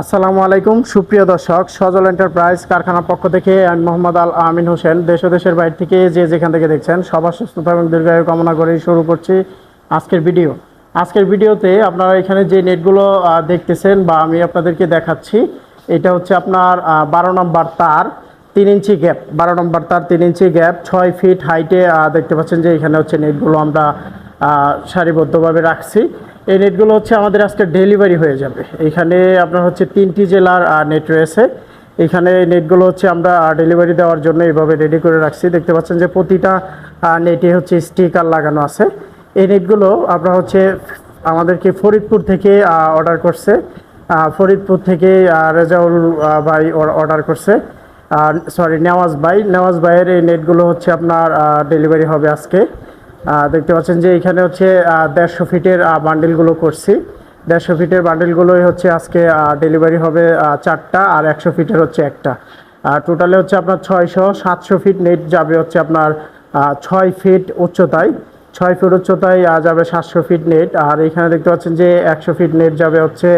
আসসালামু আলাইকুম, সুপ্রিয় দর্শক, সজল এন্টারপ্রাইজ কারখানার পক্ষ থেকে আমি মোহাম্মদ আল আমিন হোসেন। দেশ দেশের বাইরে থেকে যে যেখান থেকে দেখছেন, সবার সুস্থতা এবং দীর্ঘায়ু কামনা করেই শুরু করছি আজকের ভিডিও। আজকের ভিডিওতে আপনারা এখানে যে নেটগুলো দেখতেছেন বা আমি আপনাদেরকে দেখাচ্ছি, এটা হচ্ছে আপনার বারো নম্বর তার তিন ইঞ্চি গ্যাপ। বারো নম্বর তার তিন ইঞ্চি গ্যাপ, ছয় ফিট হাইটে দেখতে পাচ্ছেন যে এখানে হচ্ছে নেটগুলো আমরা সারিবদ্ধভাবে রাখছি। এই নেটগুলো হচ্ছে আমাদের আজকে ডেলিভারি হয়ে যাবে। এখানে আপনার হচ্ছে তিনটি জেলার নেট রয়েছে। এখানে নেটগুলো হচ্ছে আমরা ডেলিভারি দেওয়ার জন্য এইভাবে রেডি করে রাখছি। দেখতে পাচ্ছেন যে প্রতিটা নেটে হচ্ছে স্টিকার লাগানো আছে। এই নেটগুলো আপনার হচ্ছে আমাদেরকে ফরিদপুর থেকে অর্ডার করছে। ফরিদপুর থেকে রেজাউল ভাই অর্ডার করছে। সরি নেওয়াজ ভাই। নেওয়াজ ভাইয়ের এই নেটগুলো হচ্ছে আপনার ডেলিভারি হবে আজকে। দেখতে পাচ্ছেন যে এখানে হচ্ছে দেড়শো ফিটের বান্ডেলগুলো করছি। দেড়শো ফিটের বান্ডেলগুলোই হচ্ছে আজকে ডেলিভারি হবে চারটা আর একশো ফিটের হচ্ছে একটা। টোটালে হচ্ছে আপনার ছয়শো, সাতশো ফিট নেট যাবে হচ্ছে আপনার ছয় ফিট উচ্চতায়। ছয় ফিট উচ্চতায় যাবে সাতশো ফিট নেট। আর এখানে দেখতে পাচ্ছেন যে একশো ফিট নেট যাবে হচ্ছে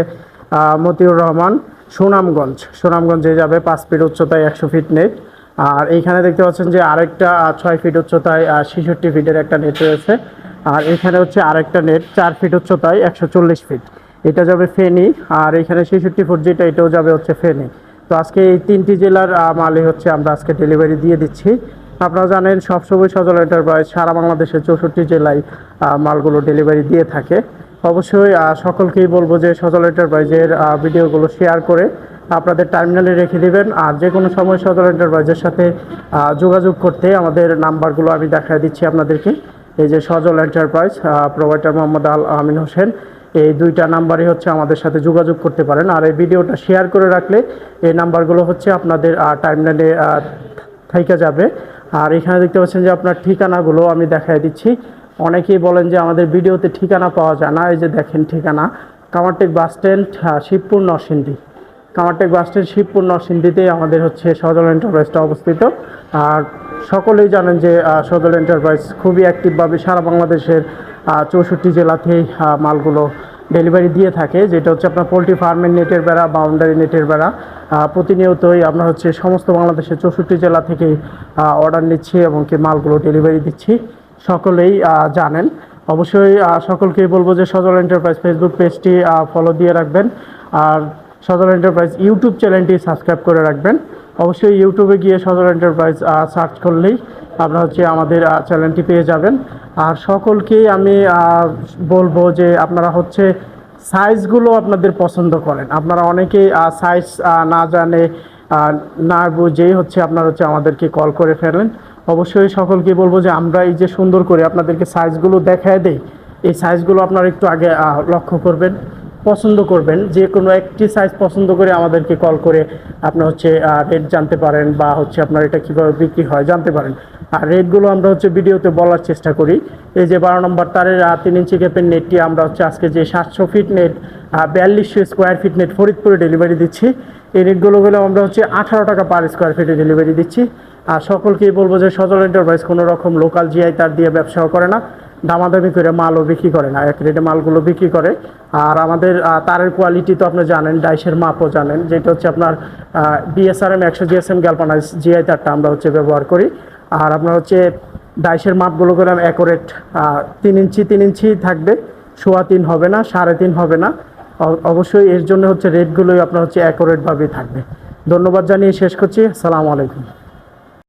মতিউর রহমান, সুনামগঞ্জ। সুনামগঞ্জে যাবে পাঁচ ফিট উচ্চতায় একশো ফিট নেট। আর এইখানে দেখতে পাচ্ছেন যে আরেকটা ছয় ফিট উচ্চতায় ছেষট্টি ফিটের একটা নেট রয়েছে। আর এখানে হচ্ছে আরেকটা নেট চার ফিট উচ্চতায় একশো চল্লিশ ফিট এটা যাবে ফেনি, আর এখানে ছেষট্টি ফুট যেটা, এটাও যাবে হচ্ছে ফেনি। তো আজকে এই তিনটি জেলার মালই হচ্ছে আমরা আজকে ডেলিভারি দিয়ে দিচ্ছি। আপনারা জানেন, সবসময় সজল এন্টারপ্রাইজ সারা বাংলাদেশের চৌষট্টি জেলায় মালগুলো ডেলিভারি দিয়ে থাকে। অবশ্যই সকলকেই বলব যে সজল এন্টারপ্রাইজের ভিডিওগুলো শেয়ার করে আপনাদের টার্মিনালে রেখে দিবেন। আর যে কোনো সময় সজল এন্টারপ্রাইজের সাথে যোগাযোগ করতে আমাদের নাম্বারগুলো আমি দেখায় দিচ্ছি আপনাদেরকে। এই যে সজল এন্টারপ্রাইজ প্রোভাইডার মোহাম্মদ আল আমিন হোসেন, এই দুইটা নাম্বারই হচ্ছে আমাদের সাথে যোগাযোগ করতে পারেন। আর এই ভিডিওটা শেয়ার করে রাখলে এই নাম্বারগুলো হচ্ছে আপনাদের টার্মিনালে থাইকা যাবে। আর এখানে দেখতে পাচ্ছেন যে আপনার ঠিকানাগুলো আমি দেখাই দিচ্ছি। অনেকেই বলেন যে আমাদের ভিডিওতে ঠিকানা পাওয়া যায় না। এই যে দেখেন ঠিকানা, Kamartek bus stand Shibpur Narsingdi. Kamartek bus stand Shibpur নরসিংদীতে আমাদের হচ্ছে সদল এন্টারপ্রাইজটা অবস্থিত। আর সকলেই জানেন যে সদল এন্টারপ্রাইজ খুবই অ্যাক্টিভভাবে সারা বাংলাদেশের চৌষট্টি জেলাতেই মালগুলো ডেলিভারি দিয়ে থাকে, যেটা হচ্ছে আপনার পোলট্রি ফার্মের নেটের বেড়া বাউন্ডারি নেটের বেড়া। প্রতিনিয়তই আমরা হচ্ছে সমস্ত বাংলাদেশের চৌষট্টি জেলা থেকেই অর্ডার নিচ্ছি এবং কি মালগুলো ডেলিভারি দিচ্ছি। সকলেই জানেন। অবশ্যই সকলকেই বলব যে সজল এন্টারপ্রাইজ ফেসবুক পেজটি ফলো দিয়ে রাখবেন। আর সজল এন্টারপ্রাইজ ইউটিউব চ্যানেলটি সাবস্ক্রাইব করে রাখবেন। অবশ্যই ইউটিউবে গিয়ে সজল এন্টারপ্রাইজ সার্চ করলেই আপনারা হচ্ছে আমাদের চ্যানেলটি পেয়ে যাবেন। আর সকলকেই আমি বলব যে আপনারা হচ্ছে সাইজগুলো আপনাদের পছন্দ করেন। আপনারা অনেকেই সাইজ না জানে না বুঝেই হচ্ছে আপনারা হচ্ছে আমাদেরকে কল করে ফেলেন। অবশ্যই সকলকে বলব যে আমরা এই যে সুন্দর করে আপনাদেরকে সাইজগুলো দেখায় দেই, এই সাইজগুলো আপনারা একটু আগে লক্ষ্য করবেন। পছন্দ করবেন, যে কোনো একটি সাইজ পছন্দ করে আমাদেরকে কল করে আপনার হচ্ছে রেট জানতে পারেন বা হচ্ছে আপনার এটা কীভাবে বিক্রি হয় জানতে পারেন। আর রেটগুলো আমরা হচ্ছে ভিডিওতে বলার চেষ্টা করি। এই যে বারো নম্বর তারের তিন ইঞ্চি ক্যাপের নেটটি আমরা হচ্ছে আজকে যে সাতশো ফিট নেট বিয়াল্লিশশো স্কোয়ার ফিট নেট ফরিদপুরে ডেলিভারি দিচ্ছি। এই নেটগুলো হলো আমরা হচ্ছে আঠারো টাকা পার স্কোয়ার ফিটে ডেলিভারি দিচ্ছি। আর সকলকেই বলব যে সজল এন্টারপ্রাইজ কোনো রকম লোকাল জিআই তার দিয়ে ব্যবসাও করে না। দামাদামি করে মালও বিক্রি করে না। এক রেটে মালগুলো বিক্রি করে। আর আমাদের তারের কোয়ালিটি তো আপনি জানেন, ডাইসের মাপও জানেন। যেটা হচ্ছে আপনার বিএসআরএম একশো জিএসএম গ্যালপানাইজ জিআই তারটা আমরা হচ্ছে ব্যবহার করি। আর আপনার হচ্ছে ডাইসের মাপগুলো করে অ্যাকোরেট তিন ইঞ্চি তিন ইঞ্চি থাকবে। সোয়া তিন হবে না, সাড়ে তিন হবে না। অবশ্যই এর জন্য হচ্ছে রেটগুলোই আপনার হচ্ছে অ্যাকোরেটভাবেই থাকবে। ধন্যবাদ জানিয়ে শেষ করছি। আসসালামু আলাইকুম।